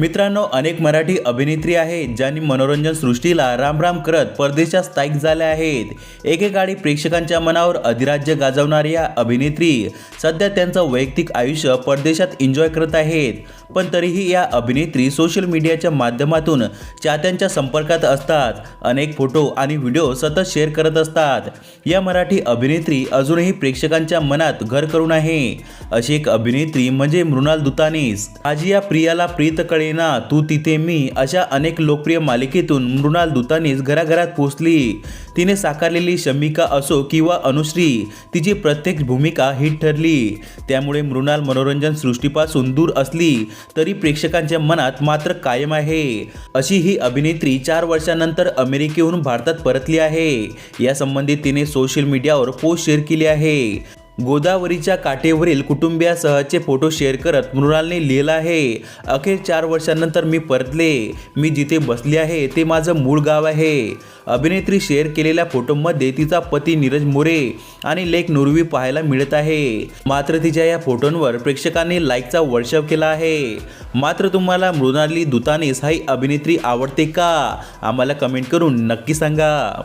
मित्रांनो अनेक मराठी अभिनेत्री आहेत ज्यांनी मनोरंजन सृष्टीला रामराम करत परदेशात स्थायिक झाल्या आहेत. एकेकाळी प्रेक्षकांच्या मनावर अधिराज्य गाजवणाऱ्या या अभिनेत्री सध्या त्यांचं वैयक्तिक आयुष्य परदेशात एन्जॉय करत आहेत. पण तरीही या अभिनेत्री सोशल मीडियाच्या माध्यमातून चाहत्यांच्या संपर्कात असतात. अनेक फोटो आणि व्हिडिओ सतत शेअर करत असतात. या मराठी अभिनेत्री अजूनही प्रेक्षकांच्या मनात घर करून आहे. अशी एक अभिनेत्री म्हणजे मृणाल दुतानीस आजी या प्रियाला प्रीत कळेना तू तिथे मी अशा अनेक लोकप्रिय मालिकेतून मृणाल दुतानीस घराघरात पोचली तिने साकारलेली शमिका असो किंवा अनुश्री तिची प्रत्येक भूमिका हिट ठरली. त्यामुळे मृणाल मनोरंजन सृष्टीपासून दूर असली तरी प्रेक्षकांच्या मनात मात्र कायम आहे. अशी ही अभिनेत्री चार वर्षानंतर अमेरिकेहून भारतात परतली आहे. यासंबंधी तिने सोशल मीडियावर पोस्ट शेअर केली आहे. गोदावरीच्या काठेवरील कुटुंबियासहचे फोटो शेअर करत मृणालने लिहिलं आहे अखेर चार वर्षांनंतर मी परतले. मी जिथे बसले आहे ते माझं मूळ गाव आहे. अभिनेत्री शेअर केलेल्या फोटोमध्ये तिचा पती नीरज मोरे आणि लेक नुरवी पाहायला मिळत आहे. मात्र तिच्या या फोटोंवर प्रेक्षकांनी लाईकचा वर्षाव केला आहे. मात्र तुम्हाला मृणाली दुतानेस ही अभिनेत्री आवडते का? आम्हाला कमेंट करून नक्की सांगा.